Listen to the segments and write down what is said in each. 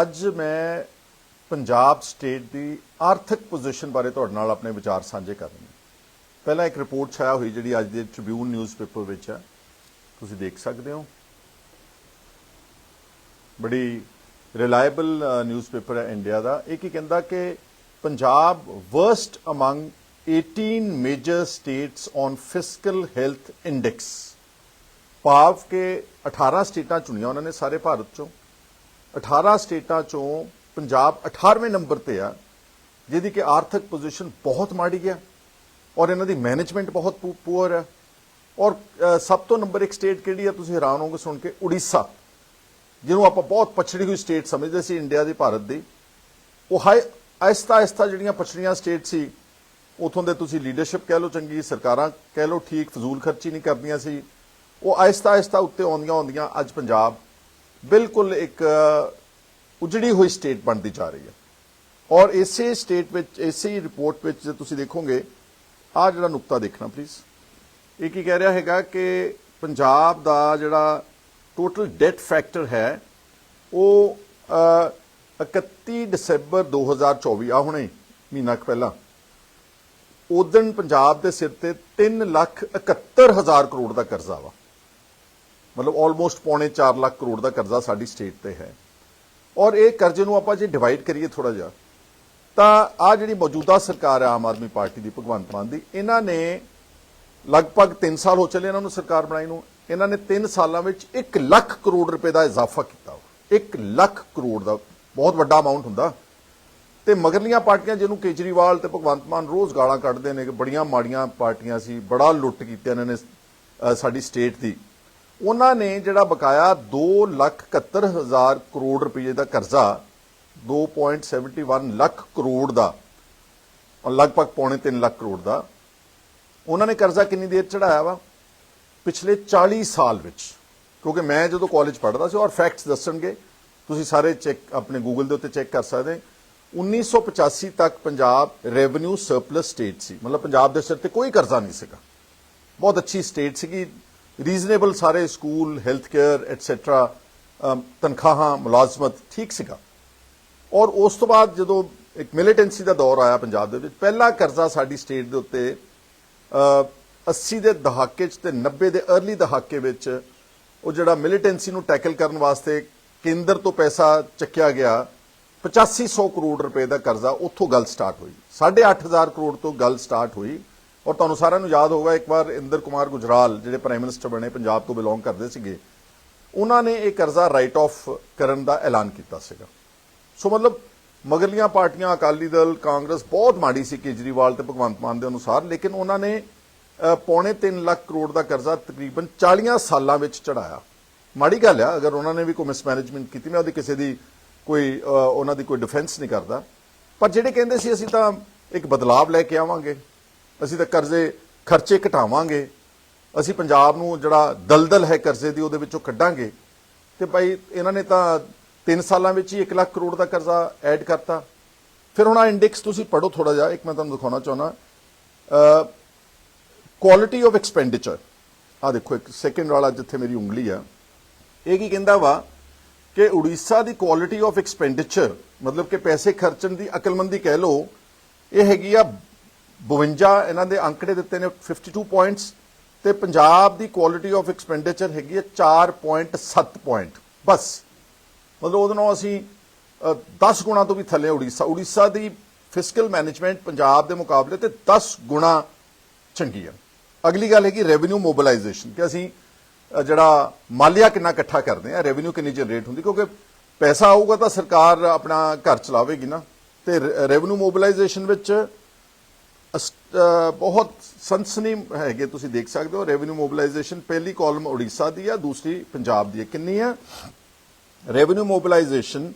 ਅੱਜ ਮੈਂ ਪੰਜਾਬ ਸਟੇਟ ਦੀ ਆਰਥਿਕ ਪੋਜੀਸ਼ਨ ਬਾਰੇ ਤੁਹਾਡੇ ਨਾਲ ਆਪਣੇ ਵਿਚਾਰ ਸਾਂਝੇ ਕਰਨੇ ਪਹਿਲਾਂ ਇੱਕ ਰਿਪੋਰਟ ਛਾਇਆ ਹੋਈ ਜਿਹੜੀ ਅੱਜ ਦੇ ਟ੍ਰਿਬਿਊਨ ਨਿਊਜ਼ਪੇਪਰ ਵਿੱਚ ਹੈ। ਤੁਸੀਂ ਦੇਖ ਸਕਦੇ ਹੋ। ਬੜੀ ਰਿਲਾਇਬਲ ਨਿਊਜ਼ਪੇਪਰ ਹੈ ਇੰਡੀਆ ਦਾ। ਇਹ ਕੀ ਕਹਿੰਦਾ ਕਿ Punjab worst among 18 major states on fiscal health index ਭਾਵ ਕਿ 18 ਸਟੇਟਾਂ ਚੁਣੀਆਂ ਉਹਨਾਂ ਨੇ ਸਾਰੇ ਭਾਰਤ ਚੋਂ। 18 ਸਟੇਟਾਂ ਚੋਂ ਪੰਜਾਬ 18ਵੇਂ ਨੰਬਰ ਤੇ ਆ, ਜਿਹਦੀ ਕਿ ਆਰਥਿਕ ਪੋਜੀਸ਼ਨ ਬਹੁਤ ਮਾੜੀ ਹੈ ਔਰ ਇਹਨਾਂ ਦੀ ਮੈਨੇਜਮੈਂਟ ਬਹੁਤ ਪੂਅਰ ਹੈ ਔਰ ਸਭ ਤੋਂ ਨੰਬਰ 1 ਸਟੇਟ ਕਿਹੜੀ ਆ ਤੁਸੀਂ ਹੈਰਾਨ ਹੋਗੇ ਸੁਣ ਕੇ? ਉੜੀਸਾ, ਜਿਹਨੂੰ ਆਪਾਂ ਬਹੁਤ ਪਛੜੀ ਹੋਈ ਸਟੇਟ ਸਮਝਦੇ ਸੀ ਇੰਡੀਆ ਦੀ, ਭਾਰਤ ਦੀ। ਉਹ ਹਾਈ ਆਇਸਤਾ ਆਹਿਸਤਾ ਜਿਹੜੀਆਂ ਪਛੜੀਆਂ ਸਟੇਟ ਸੀ, ਉਥੋਂ ਦੇ ਤੁਸੀਂ ਲੀਡਰਸ਼ਿਪ ਕਹਿ ਲਓ ਚੰਗੀ, ਸਰਕਾਰਾਂ ਕਹਿ ਲਓ ਠੀਕ, ਫਜ਼ੂਲ ਖਰਚੀ ਨਹੀਂ ਕਰਦੀਆਂ ਸੀ। ਉਹ ਆਇਸਤਾ ਆਹਿਸਤਾ ਉੱਤੇ ਆਉਂਦੀਆਂ ਆਉਂਦੀਆਂ ਅੱਜ ਪੰਜਾਬ ਬਿਲਕੁਲ ਇੱਕ ਉਜੜੀ ਹੋਈ ਸਟੇਟ ਬਣਦੀ ਜਾ ਰਹੀ ਹੈ। ਔਰ ਇਸੇ ਸਟੇਟ ਵਿੱਚ ਇਸੇ ਰਿਪੋਰਟ ਵਿੱਚ ਜੇ ਤੁਸੀਂ ਦੇਖੋਗੇ ਆਹ ਜਿਹੜਾ ਨੁਕਤਾ ਦੇਖਣਾ ਪਲੀਜ਼ ਇਹ ਕੀ ਕਹਿ ਰਿਹਾ ਹੈਗਾ ਕਿ ਪੰਜਾਬ ਦਾ ਜਿਹੜਾ ਟੋਟਲ ਡੈਟ ਫੈਕਟਰ ਹੈ ਉਹ ਅ, 31 ਦਸੰਬਰ 2024 ਆ ਹੁਣੇ ਮਹੀਨਾ ਕੁ ਪਹਿਲਾਂ ਉਦੋਂ ਪੰਜਾਬ ਦੇ ਸਿਰ ਤੇ 3 ਲੱਖ 71 ਹਜ਼ਾਰ ਕਰੋੜ ਦਾ ਕਰਜ਼ਾ ਵਾ। ਮਤਲਬ ਆਲਮੋਸਟ ਪੌਣੇ 4 ਲੱਖ ਕਰੋੜ ਦਾ ਕਰਜ਼ਾ ਸਾਡੀ ਸਟੇਟ ਤੇ ਹੈ। ਔਰ ਇਹ ਕਰਜ਼ੇ ਨੂੰ ਆਪਾਂ ਜੇ ਡਿਵਾਈਡ ਕਰੀਏ ਥੋੜਾ ਜਿਹਾ, ਤਾਂ ਆ ਜਿਹੜੀ ਮੌਜੂਦਾ ਸਰਕਾਰ ਹੈ ਆਮ ਆਦਮੀ ਪਾਰਟੀ ਦੀ, ਭਗਵੰਤ ਮਾਨ ਦੀ, ਇਹਨਾਂ ਨੇ ਲਗਭਗ 3 ਸਾਲ ਹੋ ਚੱਲੇ ਇਹਨਾਂ ਨੂੰ ਸਰਕਾਰ ਬਣਾਈ ਨੂੰ, ਇਹਨਾਂ ਨੇ 3 ਸਾਲਾਂ ਵਿੱਚ 1 ਲੱਖ ਕਰੋੜ ਰੁਪਏ ਦਾ ਇਜ਼ਾਫਾ ਕੀਤਾ। 1 ਲੱਖ ਕਰੋੜ ਦਾ, ਬਹੁਤ ਵੱਡਾ ਅਮਾਉਂਟ ਹੁੰਦਾ। ਤੇ ਮਗਰਲੀਆਂ ਪਾਰਟੀਆਂ ਜਿਹਨੂੰ ਕੇਜਰੀਵਾਲ ਤੇ ਭਗਵੰਤ ਮਾਨ ਰੋਜ਼ ਗਾਲਾਂ ਕੱਢਦੇ ਨੇ ਕਿ ਬੜੀਆਂ ਮਾੜੀਆਂ ਪਾਰਟੀਆਂ ਸੀ, ਬੜਾ ਲੁੱਟ ਕੀਤਾ ਇਹਨਾਂ ਨੇ ਸਾਡੀ ਸਟੇਟ ਦੀ। ਉਹਨਾਂ ਨੇ ਜਿਹੜਾ ਬਕਾਇਆ 271000 ਕਰੋੜ ਰੁਪਏ ਦਾ ਕਰਜ਼ਾ 2.71 ਲੱਖ ਕਰੋੜ ਦਾ ਲਗਭਗ ਪੌਣੇ 3 ਲੱਖ ਕਰੋੜ ਦਾ, ਉਹਨਾਂ ਨੇ ਕਰਜ਼ਾ ਕਿੰਨੀ ਦੇਰ ਚੜਾਇਆ ਵਾ? ਪਿਛਲੇ 40 ਸਾਲ ਵਿੱਚ। ਕਿਉਂਕਿ ਮੈਂ ਜਦੋਂ ਕਾਲਜ ਪੜ੍ਹਦਾ ਸੀ ਔਰ ਫੈਕਟਸ ਦੱਸਣਗੇ, ਤੁਸੀਂ ਸਾਰੇ ਚੈੱਕ ਆਪਣੇ ਗੂਗਲ ਦੇ ਉੱਤੇ ਚੈੱਕ ਕਰ ਸਕਦੇ 1985 ਤੱਕ ਪੰਜਾਬ ਰੈਵਨਿਊ ਸਰਪਲਸ ਸਟੇਟ ਸੀ। ਮਤਲਬ ਪੰਜਾਬ ਦੇ ਸਿਰ ਤੇ ਕੋਈ ਕਰਜ਼ਾ ਨਹੀਂ ਸੀਗਾ। ਬਹੁਤ ਅੱਛੀ ਸਟੇਟ ਸੀਗੀ। ਰੀਜ਼ਨੇਬਲ ਸਾਰੇ ਸਕੂਲ ਹੈਲਥ ਕੇਅਰ ਐਟਸੈਟਰਾ ਤਨਖਾਹਾਂ ਮੁਲਾਜ਼ਮਤ ਠੀਕ ਸੀਗਾ। ਔਰ ਉਸ ਤੋਂ ਬਾਅਦ ਜਦੋਂ ਇੱਕ ਮਿਲੀਟੈਂਸੀ ਦਾ ਦੌਰ ਆਇਆ ਪੰਜਾਬ ਦੇ ਵਿੱਚ ਪਹਿਲਾ ਕਰਜ਼ਾ ਸਾਡੀ ਸਟੇਟ ਦੇ ਉੱਤੇ ਅ, 80 ਦੇ ਦਹਾਕੇ 'ਚ ਤੇ 90 ਦੇ अर्ਲੀ ਦਹਾਕੇ ਵਿੱਚ ਉਹ ਜਿਹੜਾ ਮਿਲੀਟੈਂਸੀ ਨੂੰ ਟੈਕਲ ਕਰਨ ਵਾਸਤੇ ਕੇਂਦਰ ਤੋਂ ਪੈਸਾ ਚੱਕਿਆ ਗਿਆ 8500 ਕਰੋੜ ਰੁਪਏ ਦਾ ਕਰਜ਼ਾ ਉੱਥੋਂ ਗੱਲ ਸਟਾਰਟ ਹੋਈ। 8500 ਕਰੋੜ ਤੋਂ ਗੱਲ ਸਟਾਰਟ ਹੋਈ। ਔਰ ਤੁਹਾਨੂੰ ਸਾਰਿਆਂ ਨੂੰ ਯਾਦ ਹੋਊਗਾ, ਇੱਕ ਵਾਰ ਇੰਦਰ ਕੁਮਾਰ ਗੁਜਰਾਲ ਜਿਹੜੇ ਪ੍ਰਾਈਮ ਮਿਨਿਸਟਰ ਬਣੇ, ਪੰਜਾਬ ਤੋਂ ਬਿਲੋਂਗ ਕਰਦੇ ਸੀਗੇ, ਉਹਨਾਂ ਨੇ ਇਹ ਕਰਜ਼ਾ ਰਾਈਟ ਆਫ ਕਰਨ ਦਾ ਐਲਾਨ ਕੀਤਾ ਸੀਗਾ। ਸੋ ਮਤਲਬ ਮਗਰਲੀਆਂ ਪਾਰਟੀਆਂ, ਅਕਾਲੀ ਦਲ, ਕਾਂਗਰਸ ਬਹੁਤ ਮਾੜੀ ਸੀ ਕੇਜਰੀਵਾਲ ਤੇ ਭਗਵੰਤ ਮਾਨ ਦੇ ਅਨੁਸਾਰ, ਲੇਕਿਨ ਉਹਨਾਂ ਨੇ ਪੌਣੇ 3 ਲੱਖ ਕਰੋੜ ਦਾ ਕਰਜ਼ਾ ਤਕਰੀਬਨ 40 ਸਾਲਾਂ ਵਿੱਚ ਚੜਾਇਆ ਮਾੜੀ ਗੱਲ ਆ, ਅਗਰ ਉਹਨਾਂ ਨੇ ਵੀ ਕੋਈ ਮਿਸਮੈਨੇਜਮੈਂਟ ਕੀਤੀ, ਮੈਂ ਉਹਦੀ ਕਿਸੇ ਦੀ ਕੋਈ ਉਹਨਾਂ ਦੀ ਕੋਈ ਡਿਫੈਂਸ ਨਹੀਂ ਕਰਦਾ। ਪਰ ਜਿਹੜੇ ਕਹਿੰਦੇ ਸੀ, ਅਸੀਂ ਤਾਂ ਇੱਕ ਬਦਲਾਵ ਲੈ ਕੇ ਆਵਾਂਗੇ। ਅਸੀਂ ਤਾਂ ਕਰਜ਼ੇ, ਖਰਚੇ ਘਟਾਵਾਂਗੇ। ਅਸੀਂ ਪੰਜਾਬ ਨੂੰ ਜਿਹੜਾ ਦਲਦਲ ਹੈ ਕਰਜ਼ੇ ਦੀ, ਉਹਦੇ ਵਿੱਚੋਂ ਕੱਢਾਂਗੇ। ਤੇ ਭਾਈ, ਇਹਨਾਂ ਨੇ ਤਾਂ 3 ਸਾਲਾਂ ਵਿੱਚ ਹੀ 1 ਲੱਖ ਕਰੋੜ ਦਾ ਕਰਜ਼ਾ ਐਡ ਕਰਤਾ। ਫਿਰ ਹੁਣ ਆ ਇੰਡੈਕਸ ਤੁਸੀਂ ਪੜੋ ਥੋੜਾ ਜਿਹਾ, ਇੱਕ ਮੈਂ ਤੁਹਾਨੂੰ ਦਿਖਾਉਣਾ ਚਾਹੁੰਦਾ। ਕੁਆਲਿਟੀ ਆਫ ਐਕਸਪੈਂਡੀਚਰ ਆ ਦੇਖੋ, ਇੱਕ ਸੈਕਿੰਡ ਵਾਲਾ ਜਿੱਥੇ ਮੇਰੀ ਉਂਗਲੀ ਆ। ਇਹ ਕੀ ਕਹਿੰਦਾ ਵਾ ਕਿ ਉੜੀਸਾ ਦੀ ਕੁਆਲਿਟੀ ਆਫ ਐਕਸਪੈਂਡੀਚਰ ਮਤਲਬ ਕਿ ਪੈਸੇ ਖਰਚਣ ਦੀ ਅਕਲਮੰਦੀ ਕਹਿ ਲਓ, ਇਹ ਹੈਗੀ ਆ 52 ਇਹਨਾਂ ਦੇ ਅੰਕੜੇ ਦਿੱਤੇ ਨੇ 52 ਪੁਆਇੰਟਸ ਤੇ ਪੰਜਾਬ ਦੀ ਕੁਆਲਿਟੀ ਆਫ ਐਕਸਪੈਂਡੀਚਰ ਹੈਗੀ ਹੈ 4.7 ਪੁਆਇੰਟ ਬਸ। ਮਤਲਬ ਉਹਦੇ ਨਾਲ ਅਸੀਂ ਅ, 10 ਗੁਣਾ ਤੋਂ ਵੀ ਥੱਲੇ ਉੜੀਸਾ। ਉੜੀਸਾ ਦੀ ਫਿਸਕਲ ਮੈਨੇਜਮੈਂਟ ਪੰਜਾਬ ਦੇ ਮੁਕਾਬਲੇ ਤੇ 10 ਗੁਣਾ ਚੰਗੀ ਹੈ। ਅਗਲੀ ਗੱਲ ਹੈ ਕਿ ਰੈਵਨਿਊ ਮੋਬਿਲਾਈਜੇਸ਼ਨ ਕਿ ਅਸੀਂ ਜਿਹੜਾ ਮਾਲੀਆ ਕਿੰਨਾ ਇਕੱਠਾ ਕਰਦੇ ਆ ਰੈਵਨਿਊ ਕਿੰਨੀ ਜਨਰੇਟ ਹੁੰਦੀ ਕਿਉਂਕਿ ਪੈਸਾ ਆਊਗਾ ਤਾਂ ਸਰਕਾਰ ਆਪਣਾ ਘਰ ਚਲਾਵੇਗੀ ਨਾ। ਤੇ ਰੈਵਨਿਊ ਮੋਬਿਲਾਈਜੇਸ਼ਨ ਵਿੱਚ ਬਹੁਤ ਸੰਸਨੀ ਹੈਗੇ ਤੁਸੀਂ ਦੇਖ ਸਕਦੇ ਹੋ ਰੈਵਨਿਊ ਮੋਬਿਲਾਈਜੇਸ਼ਨ ਪਹਿਲੀ ਕਾਲਮ ਉੜੀਸਾ ਦੀ ਆ ਦੂਸਰੀ ਪੰਜਾਬ ਦੀ ਹੈ ਕਿੰਨੀ ਆ? ਰੈਵਨਿਊ ਮੋਬਿਲਾਈਜੇਸ਼ਨ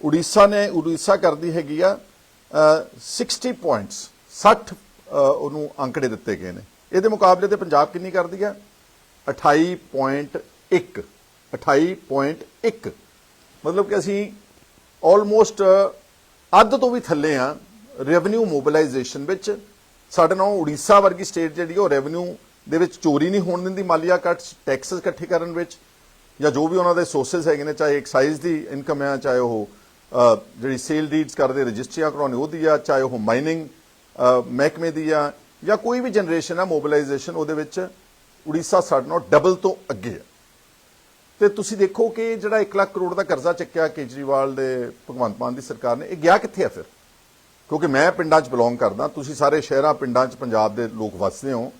ਉੜੀਸਾ ਨੇ ਉੜੀਸਾ ਕਰਦੀ ਹੈਗੀ ਆ ਅ, 60 ਪੁਆਇੰਟਸ 60 ਉਹਨੂੰ ਅੰਕੜੇ ਦਿੱਤੇ ਗਏ ਨੇ। ਇਹਦੇ ਮੁਕਾਬਲੇ ਤੇ ਪੰਜਾਬ ਕਿੰਨੀ ਕਰਦੀ ਆ? 28.1 28.1 ਮਤਲਬ ਕਿ ਅਸੀਂ ਆਲਮੋਸਟ ਅੱਧ ਤੋਂ ਵੀ ਥੱਲੇ ਆ। ਰੈਵਨਿਊ ਮੋਬਿਲਾਈਜੇਸ਼ਨ ਵਿੱਚ ਸਾਡੇ ਨਾਲ ਉੜੀਸਾ ਵਰਗੀ ਸਟੇਟ ਜਿਹੜੀ ਉਹ ਰੈਵਨਿਊ ਦੇ ਵਿੱਚ ਚੋਰੀ ਨਹੀਂ ਹੋਣ ਦਿੰਦੀ ਮਾਲੀਆ ਕੱਟਸ ਟੈਕਸਸ ਇਕੱਠੇ ਕਰਨ ਵਿੱਚ ਜਾਂ ਜੋ ਵੀ ਉਹਨਾਂ ਦੇ ਸੋਰਸਸ ਹੈਗੇ ਨੇ, ਚਾਹੇ ਐਕਸਾਈਜ਼ ਦੀ ਇਨਕਮ ਹੈ ਚਾਹੇ ਉਹ ਜਿਹੜੀ ਸੇਲ ਡੀਡਸ ਕਰਦੇ, ਰਜਿਸਟਰੀਆਂ ਕਰਾਉਣੀ ਉਹਦੀ ਆ, ਚਾਹੇ ਉਹ ਮਾਈਨਿੰਗ ਮਹਿਕਮੇ ਦੀ ਆ, ਜਾਂ ਕੋਈ ਵੀ ਜਨਰੇਸ਼ਨ ਆ ਮੋਬਿਲਾਈਜੇਸ਼ਨ ਉਹਦੇ ਵਿੱਚ ਉੜੀਸਾ ਸਾਡੇ ਨਾਲ ਡਬਲ ਤੋਂ ਅੱਗੇ ਆ। ਤੇ ਤੁਸੀਂ ਦੇਖੋ ਕਿ ਜਿਹੜਾ 1 ਲੱਖ ਕਰੋੜ ਦਾ ਕਰਜ਼ਾ ਚੱਕਿਆ ਕੇਜਰੀਵਾਲ ਦੇ ਭਗਵੰਤ ਮਾਨ ਦੀ ਸਰਕਾਰ ਨੇ, ਇਹ ਗਿਆ ਕਿੱਥੇ ਆ ਫਿਰ? ਕਿਉਂਕਿ ਮੈਂ ਪਿੰਡਾਂ 'ਚ ਬਿਲੋਂਗ ਕਰਦਾ, ਤੁਸੀਂ ਸਾਰੇ ਸ਼ਹਿਰਾਂ, ਪਿੰਡਾਂ 'ਚ ਪੰਜਾਬ ਦੇ ਲੋਕ ਵੱਸਦੇ ਹੋ।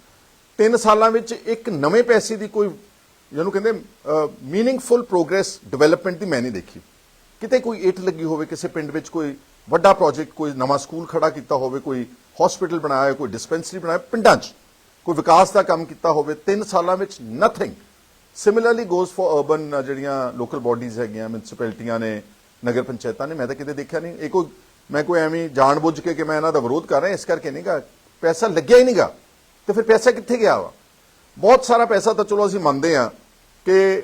ਤਿੰਨ ਸਾਲਾਂ ਵਿੱਚ ਇੱਕ ਨਵੇਂ ਪੈਸੇ ਦੀ ਕੋਈ, ਜਿਹਨੂੰ ਕਹਿੰਦੇ ਮੀਨਿੰਗਫੁਲ ਪ੍ਰੋਗਰੈਸ ਡਿਵੈਲਪਮੈਂਟ ਦੀ ਮੈਂ ਨਹੀਂ ਦੇਖੀ। ਕਿਤੇ ਕੋਈ ਇੱਟ ਲੱਗੀ ਹੋਵੇ, ਕਿਸੇ ਪਿੰਡ ਵਿੱਚ ਕੋਈ ਵੱਡਾ ਪ੍ਰੋਜੈਕਟ ਕੋਈ ਨਵਾਂ ਸਕੂਲ ਖੜਾ ਕੀਤਾ ਹੋਵੇ, ਕੋਈ ਹਸਪੀਟਲ ਬਣਾਇਆ, ਕੋਈ ਡਿਸਪੈਂਸਰੀ ਬਣਾਇਆ, ਪਿੰਡਾਂ 'ਚ ਕੋਈ ਵਿਕਾਸ ਦਾ ਕੰਮ ਕੀਤਾ ਹੋਵੇ, ਤਿੰਨ ਸਾਲਾਂ ਵਿੱਚ nothing similarly goes for urban ਜਿਹੜੀਆਂ ਲੋਕਲ ਬਾਡੀਜ਼ ਹੈਗੀਆਂ ਮਿਊਨਿਸਪੈਲਿਟੀਆਂ ਨੇ, ਨਗਰ ਪੰਚਾਇਤਾਂ ਨੇ, ਮੈਂ ਤਾਂ ਕਿਤੇ ਦੇਖਿਆ ਨਹੀਂ। ਇਹ ਕੋਈ ਮੈਂ ਕੋਈ ਐਵੇਂ ਜਾਣਬੁੱਝ ਕੇ ਕਿ ਮੈਂ ਇਹਨਾਂ ਦਾ ਵਿਰੋਧ ਕਰ ਰਿਹਾ, ਇਸ ਕਰਕੇ ਨਹੀਂ ਗਾ। ਪੈਸਾ ਲੱਗਿਆ ਹੀ ਨਹੀਂਗਾ ਤੇ ਫਿਰ ਪੈਸਾ ਕਿੱਥੇ ਗਿਆ ਵਾ? ਬਹੁਤ ਸਾਰਾ ਪੈਸਾ ਤਾਂ ਚਲੋ ਅਸੀਂ ਮੰਨਦੇ ਆ ਕਿ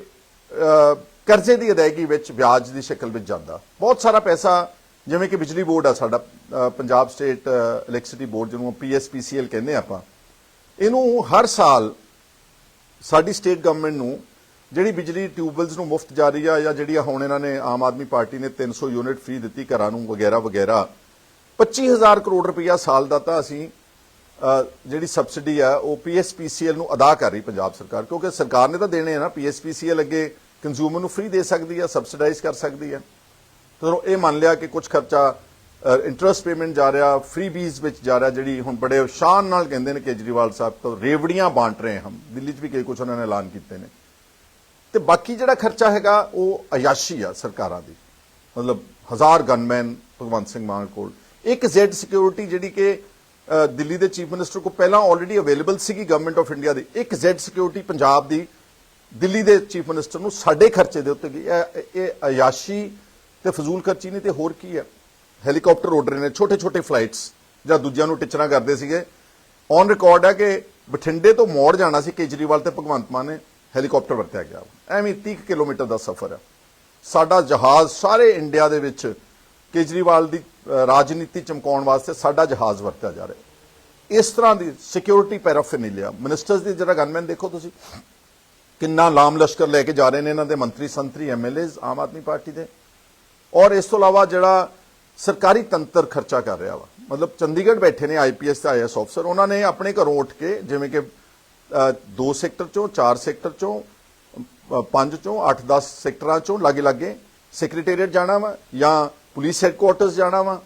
ਕਰਜ਼ੇ ਦੀ ਅਦਾਇਗੀ ਵਿੱਚ ਵਿਆਜ ਦੀ ਸ਼ਕਲ ਵਿੱਚ ਜਾਂਦਾ। ਬਹੁਤ ਸਾਰਾ ਪੈਸਾ ਜਿਵੇਂ ਕਿ ਬਿਜਲੀ ਬੋਰਡ ਆ ਸਾਡਾ ਪੰਜਾਬ ਸਟੇਟ ਇਲੈਕਟ੍ਰਿਸਿਟੀ ਬੋਰਡ ਜਿਹਨੂੰ ਪੀਐਸਪੀਸੀਐਲ ਕਹਿੰਦੇ ਆਪਾਂ। ਇਹਨੂੰ ਹਰ ਸਾਲ ਸਾਡੀ ਸਟੇਟ ਗਵਰਨਮੈਂਟ ਨੂੰ ਜਿਹੜੀ ਬਿਜਲੀ ਟਿਊਬਵੈਲਸ ਨੂੰ ਮੁਫਤ ਜਾਰੀ ਆ ਜਾਂ ਜਿਹੜੀ ਹੁਣ ਇਹਨਾਂ ਨੇ ਆਮ ਆਦਮੀ ਪਾਰਟੀ ਨੇ 300 ਯੂਨਿਟ ਫ੍ਰੀ ਦਿੱਤੀ ਘਰਾਂ ਨੂੰ ਵਗੈਰਾ ਵਗੈਰਾ 25000 ਕਰੋੜ ਰੁਪਇਆ ਸਾਲ ਦਾ ਤਾਂ ਅਸੀਂ ਜਿਹੜੀ ਸਬਸਿਡੀ ਆ, ਉਹ ਪੀਐਸਪੀਸੀਐਲ ਨੂੰ ਅਦਾ ਕਰ ਰਹੀ ਪੰਜਾਬ ਸਰਕਾਰ, ਕਿਉਂਕਿ ਸਰਕਾਰ ਨੇ ਤਾਂ ਦੇਣੇ ਆ ਨਾ ਪੀਐਸਪੀਸੀਐਲ ਅੱਗੇ ਕੰਜ਼ਿਊਮਰ ਨੂੰ ਫ੍ਰੀ ਦੇ ਸਕਦੀ ਆ ਸਬਸਿਡਾਈਜ਼ ਕਰ ਸਕਦੀ ਆ। ਚਲੋ, ਇਹ ਮੰਨ ਲਿਆ ਕਿ ਕੁਝ ਖਰਚਾ ਇੰਟਰਸਟ ਪੇਮੈਂਟ ਜਾ ਰਿਹਾ ਫ੍ਰੀ ਬੀਜ਼ ਵਿੱਚ ਜਾ ਰਿਹਾ, ਜਿਹੜੀ ਹੁਣ ਬੜੇ ਸ਼ਾਨ ਨਾਲ ਕਹਿੰਦੇ ਨੇ ਕੇਜਰੀਵਾਲ ਸਾਹਿਬ ਤੋਂ ਰੇਵੜੀਆਂ ਬਾਂਟ ਰਹੇ ਹਮ, ਦਿੱਲੀ 'ਚ ਵੀ ਕਈ ਕੁਝ ਉਹਨਾਂ ਨੇ ਐਲਾਨ ਕੀਤੇ ਨੇ। ਤੇ ਬਾਕੀ ਜਿਹੜਾ ਖਰਚਾ ਹੈਗਾ, ਉਹ ਅਯਾਸ਼ੀ ਆ ਸਰਕਾਰਾਂ ਦੀ। ਮਤਲਬ ਹਜ਼ਾਰ ਗਨਮੈਨ ਭਗਵੰਤ ਸਿੰਘ ਮਾਨ ਕੋਲ। ਇੱਕ ਜ਼ੈਡ ਸਿਕਿਉਰਿਟੀ ਜਿਹੜੀ ਕਿ ਦਿੱਲੀ ਦੇ ਚੀਫ ਮਿਨਿਸਟਰ ਕੋਲ ਪਹਿਲਾਂ ਆਲਰੇਡੀ ਅਵੇਲੇਬਲ ਸੀਗੀ ਗਵਰਨਮੈਂਟ ਆਫ ਇੰਡੀਆ ਦੀ। ਇੱਕ ਜ਼ੈਡ ਸਿਕਿਉਰਿਟੀ ਪੰਜਾਬ ਦੀ ਦਿੱਲੀ ਦੇ ਚੀਫ ਮਿਨਿਸਟਰ ਨੂੰ ਸਾਡੇ ਖਰਚੇ ਦੇ ਉੱਤੇ ਗਈ। ਇਹ ਅਯਾਸ਼ੀ ਤੇ ਫਜ਼ੂਲ ਖਰਚੀ ਨਹੀਂ, ਤੇ ਹੋਰ ਕੀ ਹੈ ਹੈਲੀਕਾਪਟਰ ਉੱਡ ਰਹੇ ਨੇ ਛੋਟੇ ਛੋਟੇ ਫਲਾਈਟਸ ਜਾਂ ਦੂਜਿਆਂ ਨੂੰ ਟਿਚਰਾਂ ਕਰਦੇ ਸੀਗੇ। ਔਨ ਰਿਕਾਰਡ ਹੈ ਕਿ ਬਠਿੰਡੇ ਤੋਂ ਮੋੜ ਜਾਣਾ ਸੀ ਕੇਜਰੀਵਾਲ ਤੇ ਭਗਵੰਤ ਮਾਨ ਨੇ। ਹੈਲੀਕਾਪਟਰ ਵਰਤਿਆ ਗਿਆ। ਐਵੇਂ 30 ਕੁ ਕਿਲੋਮੀਟਰ ਦਾ ਸਫ਼ਰ ਹੈ। ਸਾਡਾ ਜਹਾਜ਼ ਸਾਰੇ ਇੰਡੀਆ ਦੇ ਵਿੱਚ ਕੇਜਰੀਵਾਲ ਦੀ ਰਾਜਨੀਤੀ ਚਮਕਾਉਣ ਵਾਸਤੇ ਸਾਡਾ ਜਹਾਜ਼ ਵਰਤਿਆ ਜਾ ਰਿਹਾ ਇਸ ਤਰ੍ਹਾਂ ਦੀ ਸਿਕਿਉਰਿਟੀ ਪੈਰਾਫਿਨਿਲਿਆ ਮਿਨਿਸਟਰਸ ਦੀ ਜਿਹੜਾ ਗਨਮੈਨ ਦੇਖੋ ਤੁਸੀਂ, ਕਿੰਨਾ ਲਾਮ ਲਸ਼ਕਰ ਲੈ ਕੇ ਜਾ ਰਹੇ ਨੇ ਇਹਨਾਂ ਦੇ ਮੰਤਰੀ, ਸੰਤਰੀ ਐਮਐਲਏਜ਼ ਆਮ ਆਦਮੀ ਪਾਰਟੀ ਦੇ। ਔਰ ਇਸ ਤੋਂ ਇਲਾਵਾ ਜਿਹੜਾ ਸਰਕਾਰੀ ਤੰਤਰ ਖਰਚਾ ਕਰ ਰਿਹਾ ਵਾ, ਮਤਲਬ ਚੰਡੀਗੜ੍ਹ ਬੈਠੇ ਨੇ ਆਈਪੀਐਸ ਤੇ ਆਈਐਸ ਅਫਸਰ ਉਹਨਾਂ ਨੇ ਆਪਣੇ ਘਰੋਂ ਉੱਠ ਕੇ, ਜਿਵੇਂ ਕਿ ਦੋ ਸੈਕਟਰ ਚੋਂ, ਚਾਰ ਸੈਕਟਰ ਚੋਂ ਪੰਜ ਚੋਂ 8-10 ਸੈਕਟਰਾਂ ਚੋਂ ਲਾਗੇ ਲਾਗੇ ਸੈਕਟਰੀਏਟ ਜਾਣਾ ਵਾ ਜਾਂ ਪੁਲਿਸ ਹੈੱਡਕੁਆਰਟਰਸ ਜਾਣਾ ਵਾ।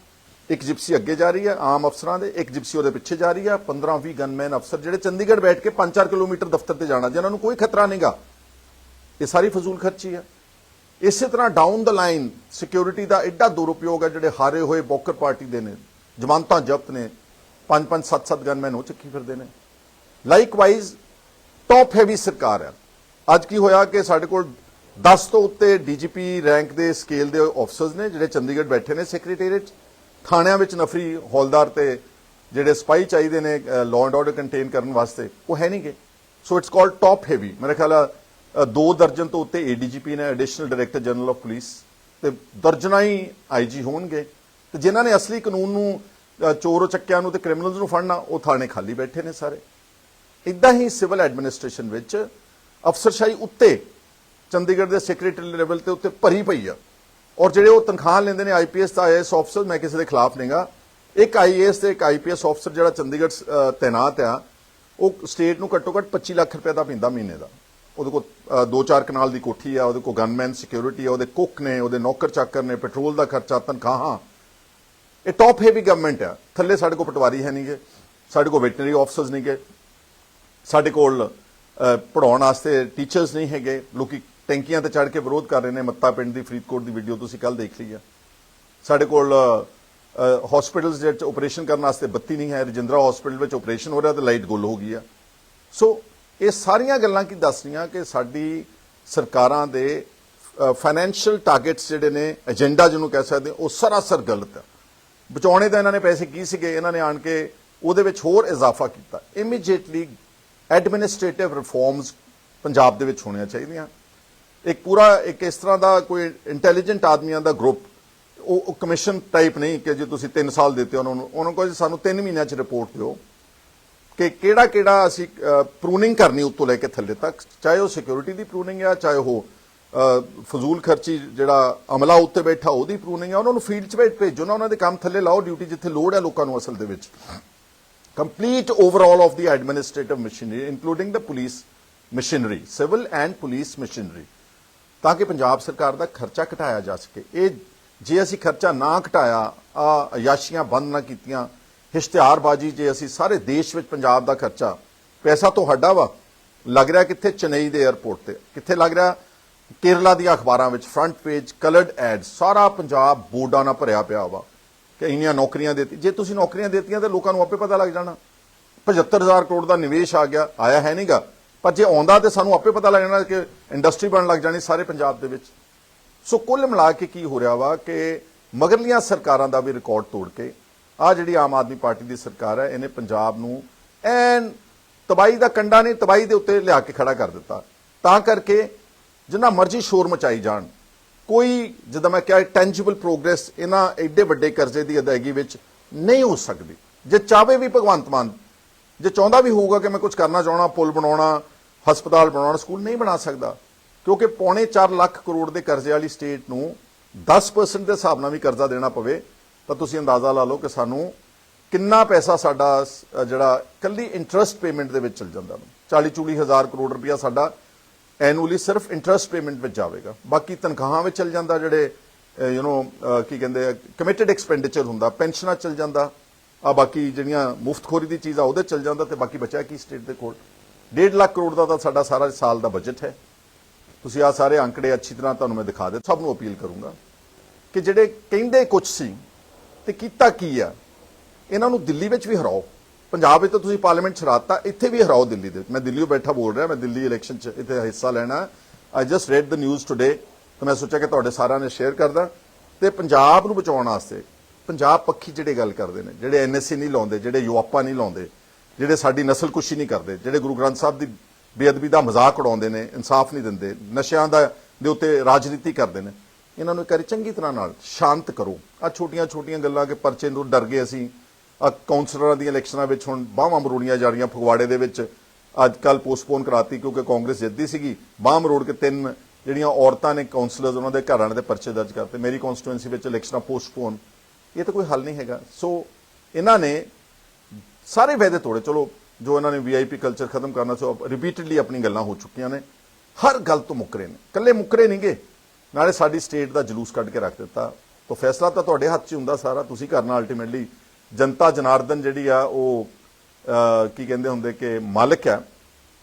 ਇੱਕ ਜਿਪਸੀ ਅੱਗੇ ਜਾ ਰਹੀ ਹੈ, ਆਮ ਅਫਸਰਾਂ ਦੇ, ਇੱਕ ਜਿਪਸੀ ਉਹਦੇ ਪਿੱਛੇ ਜਾ ਰਹੀ ਹੈ। 15-20 ਗਨਮੈਨ ਅਫਸਰ ਜਿਹੜੇ ਚੰਡੀਗੜ੍ਹ ਬੈਠ ਕੇ 5-4 ਕਿਲੋਮੀਟਰ ਦਫ਼ਤਰ ਤੇ ਜਾਣਾ, ਜਿਨ੍ਹਾਂ ਨੂੰ ਕੋਈ ਖਤਰਾ ਨਹੀਂਗਾ। ਇਹ ਸਾਰੀ ਫਜ਼ੂਲ ਖਰਚੀ ਹੈ। ਇਸੇ ਤਰ੍ਹਾਂ ਡਾਊਨ ਦ ਲਾਈਨ ਸਿਕਿਉਰਿਟੀ ਦਾ ਐਡਾ ਦੁਰਉਪਯੋਗ ਹੈ, ਜਿਹੜੇ ਹਾਰੇ ਹੋਏ ਬੋਕਰ ਪਾਰਟੀ ਦੇ ਨੇ, ਜ਼ਮਾਨਤਾਂ ਜ਼ਬਤ ਨੇ 5-5 7-7 ਗਨਮੈਨ ਹੋ ਚੱਕੀ ਫਿਰਦੇ ਨੇ। ਲਾਈਕਵਾਈਜ਼ ਟੌਪ ਹੈਵੀ ਸਰਕਾਰ ਹੈ। ਅੱਜ ਕੀ ਹੋਇਆ ਕਿ ਸਾਡੇ ਕੋਲ 10 ਤੋਂ ਉੱਤੇ ਡੀਜੀਪੀ ਰੈਂਕ ਦੇ ਸਕੇਲ ਦੇ ਆਫਸਰਸ ਨੇ, ਜਿਹੜੇ ਚੰਡੀਗੜ੍ਹ ਬੈਠੇ ਨੇ ਸੈਕਟਰੀਏਟ ਥਾਣਿਆਂ ਵਿੱਚ ਨਫਰੀ ਹੌਲਦਾਰ ਤੇ ਜਿਹੜੇ ਸਪਾਈ ਚਾਹੀਦੇ ਨੇ ਲਾਅ ਐਂਡ ਆਰਡਰ ਕੰਟੇਨ ਕਰਨ ਵਾਸਤੇ, ਉਹ ਹੈ ਨਹੀਂਗੇ so it's called top heavy ਮੇਰੇ ਖਿਆਲ ਦੋ ਦਰਜਨ ਤੋਂ ਉੱਤੇ ਏਡੀਜੀਪੀ ਨੇ additional director general of police ਤੇ ਦਰਜਨਾਂ ਹੀ ਆਈਜੀ ਹੋਣਗੇ। ਤੇ ਜਿਨ੍ਹਾਂ ਨੇ ਅਸਲੀ ਕਾਨੂੰਨ ਨੂੰ ਚੋਰ ਚੱਕਿਆਂ ਨੂੰ ਤੇ ਕ੍ਰਿਮੀਨਲਸ ਨੂੰ ਫੜਨਾ, ਉਹ ਥਾਣੇ ਖਾਲੀ ਬੈਠੇ ਨੇ ਸਾਰੇ। ਇਦਾਂ ਹੀ ਸਿਵਲ ਐਡਮਿਨਿਸਟ੍ਰੇਸ਼ਨ ਵਿੱਚ ਅਫਸਰਸ਼ਾਹੀ ਉੱਤੇ ਚੰਡੀਗੜ੍ਹ ਦੇ ਸੈਕਟਰੀ ਲੈਵਲ ਤੇ ਉੱਤੇ ਭਰੀ ਪਈ ਆ। ਔਰ ਜਿਹੜੇ ਉਹ ਤਨਖਾਹ ਲੈਂਦੇ ਨੇ ਆਈਪੀਐਸ ਦਾ ਆਈਐਸ ਅਫਸਰ ਮੈਂ ਕਿਸੇ ਦੇ ਖਿਲਾਫ ਨਹੀਂਗਾ ਇੱਕ ਆਈਏਐਸ ਤੇ ਇੱਕ ਆਈਪੀਐਸ ਅਫਸਰ ਜਿਹੜਾ ਚੰਡੀਗੜ੍ਹ ਤੈਨਾਤ ਆ, ਉਹ ਸਟੇਟ ਨੂੰ ਘੱਟੋ ਘੱਟ 25 ਲੱਖ ਰੁਪਏ ਦਾ ਪੈਂਦਾ ਮਹੀਨੇ ਦਾ। ਉਹਦੇ ਕੋਲ ਦੋ ਚਾਰ ਕਨਾਲ ਦੀ ਕੋਠੀ ਆ, ਉਹਦੇ ਕੋਲ ਗਨਮੈਨ ਸਿਕਿਉਰਿਟੀ ਆ, ਉਹਦੇ ਕੁੱਕ ਨੇ, ਉਹਦੇ ਨੌਕਰ ਚਾਕਰ ਨੇ ਪੈਟਰੋਲ ਦਾ ਖਰਚਾ, ਤਨਖਾਹਾਂ। ਇਹ ਟੌਪ ਹੈਵੀ ਗਵਰਨਮੈਂਟ ਆ। ਥੱਲੇ ਸਾਡੇ ਕੋਲ ਪਟਵਾਰੀ ਹੈ ਨਹੀਂਗੇ ਸਾਡੇ ਕੋਲ ਵੈਟਰਨਰੀ ਆਫਸਰਸ ਨਹੀਂਗੇ ਸਾਡੇ ਕੋਲ ਅ, ਪੜ੍ਹਾਉਣ ਵਾਸਤੇ ਟੀਚਰਸ ਨਹੀਂ ਹੈਗੇ। ਲੋਕੀ ਟੈਂਕੀਆਂ ਤੇ ਚੜ੍ਹ ਕੇ ਵਿਰੋਧ ਕਰ ਰਹੇ ਨੇ। ਮੱਤਾ ਪਿੰਡ ਦੀ ਫਰੀਦਕੋਟ ਦੀ ਵੀਡੀਓ ਤੁਸੀਂ ਕੱਲ ਦੇਖ ਲਈ ਆ। ਸਾਡੇ ਕੋਲ ਹਸਪੀਟਲਸ ਦੇ ਵਿੱਚ ਆਪਰੇਸ਼ਨ ਕਰਨ ਵਾਸਤੇ ਬੱਤੀ ਨਹੀਂ ਹੈ। ਰਜਿੰਦਰਾ ਹਸਪੀਟਲ ਵਿੱਚ ਆਪਰੇਸ਼ਨ ਹੋ ਰਿਹਾ ਤੇ ਲਾਈਟ ਗੁੱਲ ਹੋ ਗਈ ਆ। ਸੋ ਇਹ ਸਾਰੀਆਂ ਗੱਲਾਂ ਕੀ ਦੱਸ ਰਹੀਆਂ ਕਿ ਸਾਡੀ ਸਰਕਾਰਾਂ ਦੇ ਫਾਈਨੈਂਸ਼ੀਅਲ ਟਾਰਗੇਟਸ ਜਿਹੜੇ ਨੇ ਏਜੰਡਾ ਜਿਹਨੂੰ ਕਹਿ ਸਕਦੇ ਉਹ ਸਰਾਸਰ ਗਲਤ ਆ। ਬਚਾਉਣੇ ਤਾਂ ਇਹਨਾਂ ਨੇ ਪੈਸੇ ਕੀ ਸੀਗੇ? ਇਹਨਾਂ ਨੇ ਆਣ ਕੇ ਉਹਦੇ ਵਿੱਚ ਹੋਰ ਇਜ਼ਾਫਾ ਕੀਤਾ। ਇਮੀਡੀਏਟਲੀ ਐਡਮਿਨਿਸਟ੍ਰੇਟਿਵ ਰਿਫਾਰਮਸ ਪੰਜਾਬ ਦੇ ਵਿੱਚ ਹੋਣੀਆਂ ਚਾਹੀਦੀਆਂ। ਇੱਕ ਪੂਰਾ, ਇੱਕ ਇਸ ਤਰ੍ਹਾਂ ਦਾ ਕੋਈ ਇੰਟੈਲੀਜੈਂਟ ਆਦਮੀਆਂ ਦਾ ਗਰੁੱਪ ਉਹ ਕਮਿਸ਼ਨ ਟਾਈਪ ਨਹੀਂ ਕਿ ਜੇ ਤੁਸੀਂ 3 ਸਾਲ ਦਿੱਤੇ ਉਹਨਾਂ ਨੂੰ, ਉਹਨਾਂ ਕੋਲ ਸਾਨੂੰ 3 ਮਹੀਨਿਆਂ ਚ ਰਿਪੋਰਟ ਦਿਓ। ਕਿ ਕਿਹੜਾ ਕਿਹੜਾ ਅਸੀਂ ਪ੍ਰੂਨਿੰਗ ਕਰਨੀ ਉੱਤੋਂ ਲੈ ਕੇ ਥੱਲੇ ਤੱਕ, ਚਾਹੇ ਉਹ ਸਿਕਿਉਰਿਟੀ ਦੀ ਪ੍ਰੂਨਿੰਗ ਆ, ਚਾਹੇ ਉਹ ਫਜ਼ੂਲ ਖਰਚੀ ਜਿਹੜਾ ਅਮਲਾ ਉੱਤੇ ਬੈਠਾ ਉਹਦੀ ਪ੍ਰੂਨਿੰਗ ਆ, ਉਹਨਾਂ ਨੂੰ ਫੀਲਡ 'ਚ ਭੇਜੋ ਨਾ, ਉਹਨਾਂ ਦੇ ਕੰਮ ਥੱਲੇ ਲਾਓ ਡਿਊਟੀ ਜਿੱਥੇ ਲੋੜ ਹੈ ਲੋਕਾਂ ਨੂੰ ਅਸਲ ਦੇ ਵਿੱਚ। Complete overall of the administrative machinery, including the police machinery, civil and police machinery ਤਾਂ ਕਿ ਪੰਜਾਬ ਸਰਕਾਰ ਦਾ ਖਰਚਾ ਘਟਾਇਆ ਜਾ ਸਕੇ ਇਹ ਜੇ ਅਸੀਂ ਖਰਚਾ ਨਾ ਘਟਾਇਆ ਆ ਅਯਾਸ਼ੀਆਂ ਬੰਦ ਨਾ ਕੀਤੀਆਂ ਇਸ਼ਤਿਹਾਰਬਾਜ਼ੀ ਜੇ ਅਸੀਂ ਸਾਰੇ ਦੇਸ਼ ਵਿੱਚ ਪੰਜਾਬ ਦਾ ਖਰਚਾ ਪੈਸਾ ਤੁਹਾਡਾ ਵਾ ਲੱਗ ਰਿਹਾ ਕਿੱਥੇ ਚੇਨਈ ਦੇ 에ਅਰਪੋਰਟ ਤੇ ਕਿੱਥੇ ਲੱਗ ਰਿਹਾ ਕੇਰਲਾ ਦੀਆਂ ਅਖਬਾਰਾਂ ਵਿੱਚ ਫਰੰਟ ਪੇਜ ਕਲਰਡ ਐਡ ਸਾਰਾ ਪੰਜਾਬ ਬੋਰਡਾਂ ਨਾਲ ਭਰਿਆ ਪਿਆ ਵਾ ਕਿ ਇੰਨੀਆਂ ਨੌਕਰੀਆਂ ਦਿੱਤੀ। ਜੇ ਤੁਸੀਂ ਨੌਕਰੀਆਂ ਦਿੱਤੀਆਂ ਤਾਂ ਲੋਕਾਂ ਨੂੰ ਆਪੇ ਪਤਾ ਲੱਗ ਜਾਣਾ। 75000 ਕਰੋੜ ਦਾ ਨਿਵੇਸ਼ ਆ ਗਿਆ, ਆਇਆ ਹੈ ਨਹੀਂਗਾ। ਪਰ ਜੇ ਆਉਂਦਾ ਤੇ ਸਾਨੂੰ ਆਪੇ ਪਤਾ ਲੱਗ ਜਾਣਾ ਕਿ ਇੰਡਸਟਰੀ ਬਣਨ ਲੱਗ ਜਾਣੀ ਸਾਰੇ ਪੰਜਾਬ ਦੇ ਵਿੱਚ। ਸੋ ਕੁੱਲ ਮਿਲਾ ਕੇ ਕੀ ਹੋ ਰਿਹਾ ਵਾ ਕਿ ਮਗਰਲੀਆਂ ਸਰਕਾਰਾਂ ਦਾ ਵੀ ਰਿਕਾਰਡ ਤੋੜ ਕੇ ਆ ਜਿਹੜੀ ਆਮ ਆਦਮੀ ਪਾਰਟੀ ਦੀ ਸਰਕਾਰ ਹੈ, ਇਹਨੇ ਪੰਜਾਬ ਨੂੰ ਐਨ ਤਬਾਈ ਦਾ ਕੰਡਾ ਨਹੀਂ ਤਬਾਈ ਦੇ ਉੱਤੇ ਲਿਆ ਕੇ ਖੜਾ ਕਰ ਦਿੱਤਾ। ਤਾਂ ਕਰਕੇ ਜਿੰਨਾ ਮਰਜ਼ੀ ਸ਼ੋਰ ਮਚਾਈ ਜਾਣ ਕੋਈ, ਜਿੱਦਾਂ ਮੈਂ ਕਿਹਾ ਟੈਂਜੀਬਲ ਪ੍ਰੋਗਰੈਸ ਇਹਨਾਂ ਐਡੇ ਵੱਡੇ ਕਰਜ਼ੇ ਦੀ ਅਦਾਇਗੀ ਵਿੱਚ ਨਹੀਂ ਹੋ ਸਕਦੀ। ਜੇ ਚਾਹਵੇ ਵੀ ਭਗਵੰਤ ਮਾਨ, ਜੇ ਚਾਹੁੰਦਾ ਵੀ ਹੋਊਗਾ ਕਿ ਮੈਂ ਕੁਝ ਕਰਨਾ ਚਾਹਣਾ ਪੁਲ ਬਣਾਉਣਾ, ਹਸਪਤਾਲ ਬਣਾਉਣਾ, ਸਕੂਲ ਨਹੀਂ ਬਣਾ ਸਕਦਾ, ਕਿਉਂਕਿ ਪੌਣੇ 4 ਲੱਖ ਕਰੋੜ ਦੇ ਕਰਜ਼ੇ ਵਾਲੀ ਸਟੇਟ ਨੂੰ 10% ਦੇ ਹਿਸਾਬ ਨਾਲ ਵੀ ਕਰਜ਼ਾ ਦੇਣਾ ਪਵੇ, ਤਾਂ ਤੁਸੀਂ ਅੰਦਾਜ਼ਾ ਲਾ ਲਓ ਕਿ ਸਾਨੂੰ ਕਿੰਨਾ ਪੈਸਾ ਸਾਡਾ ਜਿਹੜਾ ਕੱਲੀ ਇੰਟਰਸਟ ਪੇਮੈਂਟ ਦੇ ਵਿੱਚ ਚਲ ਜਾਂਦਾ। 40 ਚੂਲੀ ਹਜ਼ਾਰ ਕਰੋੜ ਰੁਪਇਆ ਸਾਡਾ ਐਨੂਅਲੀ ਸਿਰਫ ਇੰਟਰਸਟ ਪੇਮੈਂਟ ਵਿੱਚ ਜਾਵੇਗਾ। ਬਾਕੀ ਤਨਖਾਹਾਂ ਵਿੱਚ ਚਲ ਜਾਂਦਾ ਜਿਹੜੇ ਯੂ نو ਕੀ ਕਹਿੰਦੇ ਆ ਕਮਿਟਡ ਐਕਸਪੈਂਡੀਚਰ ਹੁੰਦਾ, ਪੈਨਸ਼ਨਾਂ ਚਲ ਜਾਂਦਾ, ਆ ਬਾਕੀ ਜਿਹੜੀਆਂ ਮੁਫਤਖੋਰੀ ਦੀ ਚੀਜ਼ ਆ ਉਹਦੇ ਚਲ ਜਾਂਦਾ ਤੇ ਬਾਕੀ ਬਚਿਆ ਕੀ ਸਟੇਟ ਦੇ ਕੋਲ। 1.5 ਲੱਖ ਕਰੋੜ ਦਾ ਤਾਂ ਸਾਡਾ ਸਾਰਾ ਸਾਲ ਦਾ ਬਜਟ ਹੈ। ਤੁਸੀਂ ਆ ਸਾਰੇ ਅੰਕੜੇ ਅੱਛੀ ਤਰ੍ਹਾਂ ਤੁਹਾਨੂੰ ਮੈਂ ਦਿਖਾ ਦੇ, ਸਭ ਨੂੰ ਅਪੀਲ ਕਰੂੰਗਾ ਕਿ ਜਿਹੜੇ ਕਹਿੰਦੇ ਕੁਝ ਸੀ ਤੇ ਕੀਤਾ ਕੀ ਆ, ਇਹਨਾਂ ਨੂੰ ਦਿੱਲੀ ਵਿੱਚ ਵੀ ਹਰਾਓ। ਪੰਜਾਬ ਵਿੱਚ ਤਾਂ ਤੁਸੀਂ ਪਾਰਲੀਮੈਂਟ ਛਰਾਤਾ ਇੱਥੇ ਵੀ ਹਰਾਓ ਦਿੱਲੀ ਦੇ ਮੈਂ ਦਿੱਲੀੋਂ ਬੈਠਾ ਬੋਲ ਰਿਹਾ, ਮੈਂ ਦਿੱਲੀ ਇਲੈਕਸ਼ਨ 'ਚ ਇੱਥੇ ਹਿੱਸਾ ਲੈਣਾ। I just read the news today ਤਾਂ ਮੈਂ ਸੋਚਿਆ ਕਿ ਤੁਹਾਡੇ ਸਾਰਿਆਂ ਨੇ ਸ਼ੇਅਰ ਕਰਦਾ। ਤੇ ਪੰਜਾਬ ਨੂੰ ਬਚਾਉਣ ਵਾਸਤੇ, ਪੰਜਾਬ ਪੱਖੀ ਜਿਹੜੇ ਗੱਲ ਕਰਦੇ ਨੇ, ਜਿਹੜੇ ਐਨਐਸਸੀ ਨਹੀਂ ਲਾਉਂਦੇ, ਜਿਹੜੇ ਯੂਆਪਾ ਨਹੀਂ ਲਾਉਂਦੇ, ਜਿਹੜੇ ਸਾਡੀ ਨਸਲਕੁਸ਼ੀ ਨਹੀਂ ਕਰਦੇ, ਜਿਹੜੇ ਗੁਰੂ ਗ੍ਰੰਥ ਸਾਹਿਬ ਦੀ ਬੇਅਦਬੀ ਦਾ ਮਜ਼ਾਕ ਉਡਾਉਂਦੇ ਨੇ, ਇਨਸਾਫ ਨਹੀਂ ਦਿੰਦੇ, ਨਸ਼ਿਆਂ ਦਾ, ਦੇ ਉੱਤੇ ਰਾਜਨੀਤੀ ਕਰਦੇ ਨੇ। ਇਹਨਾਂ ਨੂੰ ਇੱਕ ਵਾਰੀ ਚੰਗੀ ਤਰ੍ਹਾਂ ਨਾਲ ਸ਼ਾਂਤ ਕਰੋ। ਆ ਛੋਟੀਆਂ ਛੋਟੀਆਂ ਗੱਲਾਂ ਕਿ ਪਰਚੇ ਨੂੰ ਡਰ ਗਏ ਅਸੀਂ ਕਾਉਂਸਲਰਾਂ ਦੀਆਂ ਇਲੈਕਸ਼ਨਾਂ ਵਿੱਚ ਹੁਣ ਬਾਹਾਂ ਮਰੋੜੀਆਂ ਜਾ ਰਹੀਆਂ ਫਗਵਾੜੇ ਦੇ ਵਿੱਚ। ਅੱਜ ਕੱਲ ਪੋਸਟਪੋਨ ਕਰਾਤੀ ਕਿਉਂਕਿ ਕਾਂਗਰਸ ਜਿੱਤਦੀ ਸੀਗੀ। ਬਾਹਾਂ ਮਰੋੜ ਕੇ ਤਿੰਨ ਜਿਹੜੀਆਂ ਔਰਤਾਂ ਨੇ ਕਾਉਂਸਲਰਸ ਉਹਨਾਂ ਦੇ ਘਰਾਂ ਦੇ ਪਰਚੇ ਦਰਜ ਕਰਤੇ। ਮੇਰੀ ਕਨਸਟੀਟੂਐਂਸੀ ਵਿੱਚ ਇਲੈਕਸ਼ਨਾਂ ਪੋਸਟਪੋਨ। ਇਹ ਤਾਂ ਕੋਈ ਹੱਲ ਨਹੀਂ ਹੈਗਾ। ਸੋ ਇਹਨਾਂ ਨੇ ਸਾਰੇ ਵਾਅਦੇ ਤੋੜੇ। ਚਲੋ, ਜੋ ਇਹਨਾਂ ਨੇ ਵੀਆਈਪੀ ਕਲਚਰ ਖਤਮ ਕਰਨਾ, ਸੋ ਰਿਪੀਟਡਲੀ ਆਪਣੀ ਗੱਲਾਂ ਹੋ ਚੁੱਕੀਆਂ ਨੇ। ਹਰ ਗੱਲ ਤੋਂ ਮੁੱਕਰੇ ਨੇ। ਕੱਲੇ ਮੁੱਕਰੇ ਨਹੀਂਗੇ। ਨਾਲੇ ਸਾਡੀ ਸਟੇਟ ਦਾ ਜਲੂਸ ਕੱਢ ਕੇ ਰੱਖ ਦਿੱਤਾ। ਤਾਂ ਫੈਸਲਾ ਤਾਂ ਤੁਹਾਡੇ ਹੱਥ 'ਚ ਹੀ ਹੁੰਦਾ ਸਾਰਾ। ਤੁਸੀਂ ਕਰਨਾ ਅਲਟੀਮੇਟਲੀ ਜਨਤਾ ਜਨਾਰਦਨ ਜਿਹੜੀ ਆ ਉਹ ਕੀ ਕਹਿੰਦੇ ਹੁੰਦੇ ਕਿ ਮਾਲਕ ਆ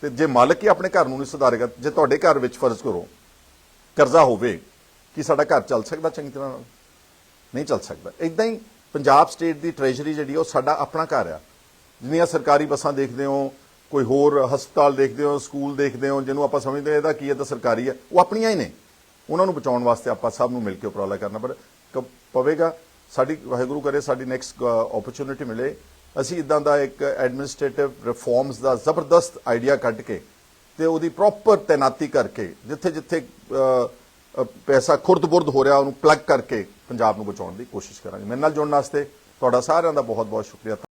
ਤੇ ਜੇ ਮਾਲਕ ਹੀ ਆਪਣੇ ਘਰ ਨੂੰ ਨਹੀਂ ਸੁਧਾਰੇਗਾ ਜੇ ਤੁਹਾਡੇ ਘਰ ਵਿੱਚ ਫਰਜ਼ ਕਰੋ ਕਰਜ਼ਾ ਹੋਵੇ ਕਿ ਸਾਡਾ ਘਰ ਚੱਲ ਸਕਦਾ ਚੰਗੀ ਤਰ੍ਹਾਂ ਨਾਲ? ਨਹੀਂ ਚੱਲ ਸਕਦਾ। ਇਦਾਂ ਹੀ ਪੰਜਾਬ ਸਟੇਟ ਦੀ ਟ੍ਰੈਜਰੀ ਜਿਹੜੀ ਆ, ਉਹ ਸਾਡਾ ਆਪਣਾ ਘਰ ਆ। ਜਿੰਨੀਆਂ ਸਰਕਾਰੀ ਬੱਸਾਂ ਦੇਖਦੇ ਹੋ ਕੋਈ ਹੋਰ ਹਸਪਤਾਲ ਦੇਖਦੇ ਹੋ ਸਕੂਲ ਦੇਖਦੇ ਹੋ ਜਿਹਨੂੰ ਆਪਾਂ ਸਮਝਦੇ ਇਹਦਾ ਕੀ ਹੈ ਤਾਂ ਸਰਕਾਰੀ ਹੈ ਉਹ ਆਪਣੀਆਂ ਹੀ ਨੇ। ਉਹਨਾਂ ਨੂੰ ਬਚਾਉਣ ਵਾਸਤੇ ਆਪਾਂ ਸਭ ਨੂੰ ਮਿਲ ਕੇ ਉਪਰਾਲਾ ਕਰਨਾ ਪਰ ਕ- ਪਵੇਗਾ। ਸਾਡੀ ਵਾਹਿਗੁਰੂ ਕਰੇ, ਸਾਡੀ ਨੈਕਸਟ ਓਪਰਚੁਨਿਟੀ ਮਿਲੇ। ਅਸੀਂ ਇਦਾਂ ਦਾ ਇੱਕ ਐਡਮਿਨਿਸਟ੍ਰੇਟਿਵ ਰਿਫਾਰਮਸ ਦਾ ਜ਼ਬਰਦਸਤ ਆਈਡੀਆ ਕੱਢ ਕੇ ਤੇ ਉਹਦੀ ਪ੍ਰੋਪਰ ਤੈਨਾਤੀ ਕਰਕੇ ਜਿੱਥੇ ਜਿੱਥੇ ਪੈਸਾ ਖੁਰਦਬੁਰਦ ਹੋ ਰਿਹਾ, ਉਹਨੂੰ ਪਲੱਗ ਕਰਕੇ ਪੰਜਾਬ ਨੂੰ ਬਚਾਉਣ ਦੀ ਕੋਸ਼ਿਸ਼ ਕਰਾਂਗੇ। ਮੇਰੇ ਨਾਲ ਜੁੜਨ ਵਾਸਤੇ ਤੁਹਾਡਾ ਸਾਰਿਆਂ ਦਾ ਬਹੁਤ ਬਹੁਤ ਸ਼ੁਕਰੀਆ।